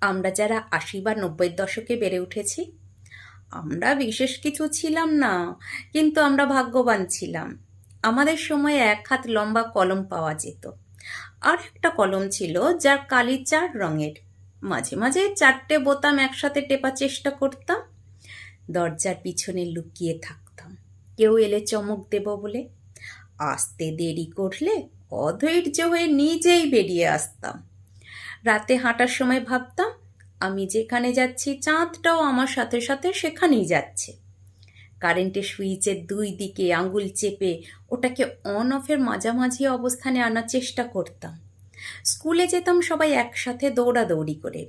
আমরা যারা আশি বা নব্বই দশকে বেড়ে উঠেছি, আমরা বিশেষ কিছু ছিলাম না, কিন্তু আমরা ভাগ্যবান ছিলাম। আমাদের সময় এক হাত লম্বা কলম পাওয়া যেত। আর একটা কলম ছিল যার কালি চার রঙের। মাঝে মাঝে চারটে বোতাম একসাথে টেপা চেষ্টা করতাম। দরজার পিছনে লুকিয়ে থাকতাম। কেউ এলে চমক দেব বলে। আসতে দেরি করলে অধৈর্য হয়ে নিজেই বেরিয়ে আসতাম। রাতে হাঁটার সময় ভাবতাম, আমি যেখানে যাচ্ছি চাঁদটাও আমার সাথে সাথে সেখানেই যাচ্ছে। কারেন্টের সুইচের দুই দিকে আঙ্গুল চেপে ওটাকে অন অফের মাঝামাঝি অবস্থানে আনার চেষ্টা করতাম। স্কুলে যেতাম সবাই একসাথে দৌড়াদৌড়ি করে।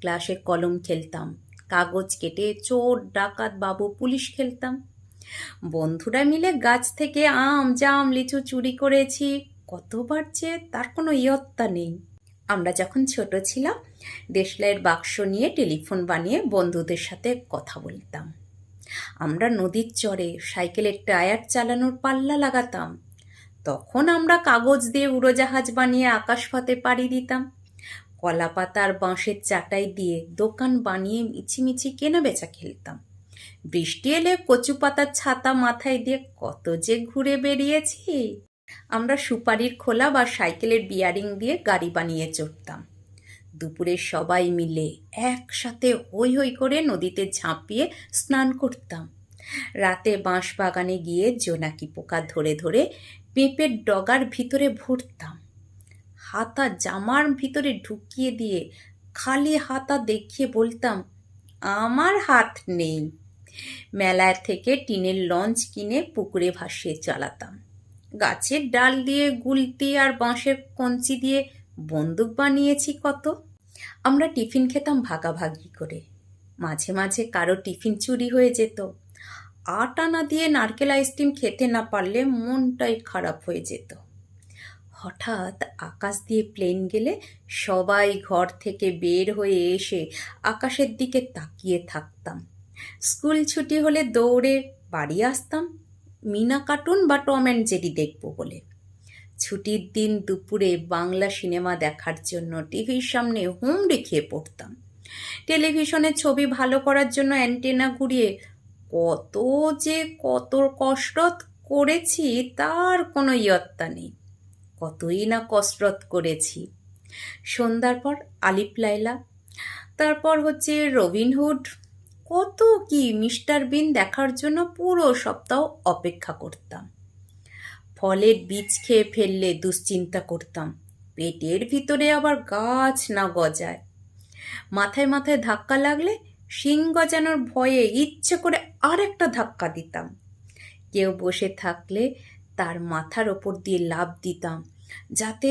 ক্লাসে কলম খেলতাম, কাগজ কেটে চোর, ডাকাত বাবু, পুলিশ খেলতাম। বন্ধুরা মিলে গাছ থেকে আম, জাম, লিচু চুরি করেছি। কতবার যে তার কোনো ইয়ত্তা নেই। আমরা যখন ছোট ছিলাম দেশলাইয়ের বাক্স নিয়ে টেলিফোন বানিয়ে বন্ধুদের সাথে কথা বলতাম। আমরা নদীর চরে সাইকেলের টায়ার চালানোর পাল্লা লাগাতাম। তখন আমরা কাগজ দিয়ে উড়োজাহাজ বানিয়ে আকাশপথে পাড়ি দিতাম। কলা পাতা আর বাঁশের চাটাই দিয়ে দোকান বানিয়ে মিছিমিছি কেনা বেচা খেলতাম। বৃষ্টি এলে কচু পাতার ছাতা মাথায় দিয়ে কত যে ঘুরে বেরিয়েছি আমরা সুপারির খোলা বা সাইকেলের বিয়ারিং দিয়ে গাড়ি বানিয়ে চড়তাম। দুপুরে সবাই মিলে একসাথে হই হই করে নদীতে ঝাঁপিয়ে স্নান করতাম। রাতে বাঁশ বাগানে গিয়ে জোনাকি পোকা ধরে ধরে পেঁপের ডগার ভিতরে ভরতাম। হাতা জামার ভিতরে ঢুকিয়ে দিয়ে খালি হাতা দেখিয়ে বলতাম, আমার হাত নেই। মেলায় থেকে টিনের লঞ্চ কিনে পুকুরে ভাসিয়ে চালাতাম। গাছের ডাল দিয়ে গুলতি আর বাঁশের কঞ্চি দিয়ে বন্দুক বানিয়েছি কত। আমরা টিফিন খেতাম ভাগাভাগি করে। মাঝে মাঝে কারও টিফিন চুরি হয়ে যেত। আট আনা দিয়ে নারকেল আইসক্রিম খেতে না পারলে মনটাই খারাপ হয়ে যেত। হঠাৎ আকাশ দিয়ে প্লেন গেলে সবাই ঘর থেকে বের হয়ে এসে আকাশের দিকে তাকিয়ে থাকতাম। স্কুল ছুটি হলে দৌড়ে বাড়ি আসতাম। মিনা কার্টুন বা টম অ্যান্ড জেরি দেখব বলে। ছুটির দিন দুপুরে বাংলা সিনেমা দেখার জন্য টিভির সামনে হুম রেখে পড়তাম। টেলিভিশনে ছবি ভালো করার জন্য অ্যান্টেনা ঘুরিয়ে কত যে কত কসরত করেছি তার কোনো ইয়ত্তা নেই। কতই না কসরত করেছি। সন্ধ্যার পর আলিপ লাইলা, তারপর হচ্ছে রবিনহুড কত কি মিস্টার বিন দেখার জন্য পুরো সপ্তাহ অপেক্ষা করতাম। ফলের বীজ খেয়ে ফেললে দুশ্চিন্তা করতাম। পেটের ভিতরে আবার গাছ না গজায়। মাথায় মাথায় ধাক্কা লাগলে শিং গজানোর ভয়ে ইচ্ছে করে আর একটা ধাক্কা দিতাম। কেউ বসে থাকলে তার মাথার ওপর দিয়ে লাভ দিতাম, যাতে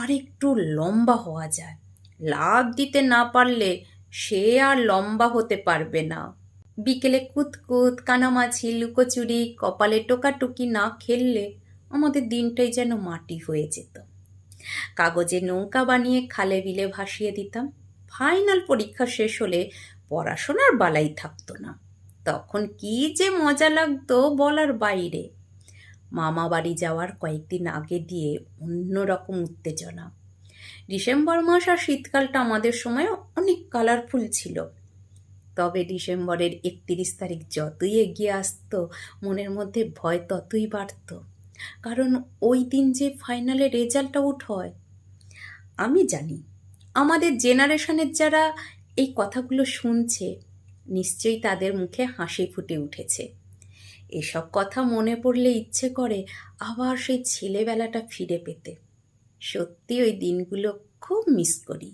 আর একটু লম্বা হওয়া যায়। লাভ দিতে না পারলে সে আর লম্বা হতে পারবে না। বিকেলে কুতকুত, কানামাছি, লুকোচুরি, কপালে টোকাটুকি না খেললে আমাদের দিনটাই যেন মাটি হয়ে যেত। কাগজে নৌকা বানিয়ে খালে বিলে ভাসিয়ে দিতাম। ফাইনাল পরীক্ষা শেষ হলে পড়াশোনার বালাই থাকতো না। তখন কি যে মজা লাগতো বলার বাইরে। মামা বাড়ি যাওয়ার কয়েকদিন আগে দিয়ে অন্যরকম উত্তেজনা। ডিসেম্বর মাস আর শীতকালটা আমাদের সময় অনেক কালারফুল ছিল। তবে ডিসেম্বরের একত্রিশ তারিখ যতই এগিয়ে আসতো, মনের মধ্যে ভয় ততই বাড়ত। কারণ ওই দিন যে ফাইনালে রেজাল্ট আউট হয়, আমি জানি। আমাদের জেনারেশনের যারা এই কথাগুলো শুনছে, নিশ্চয়ই তাদের মুখে হাসি ফুটে উঠেছে। এসব কথা মনে পড়লে ইচ্ছে করে আবার সেই ছেলেবেলাটা ফিরে পেতে। সত্যি ওই দিনগুলো খুব মিস করি।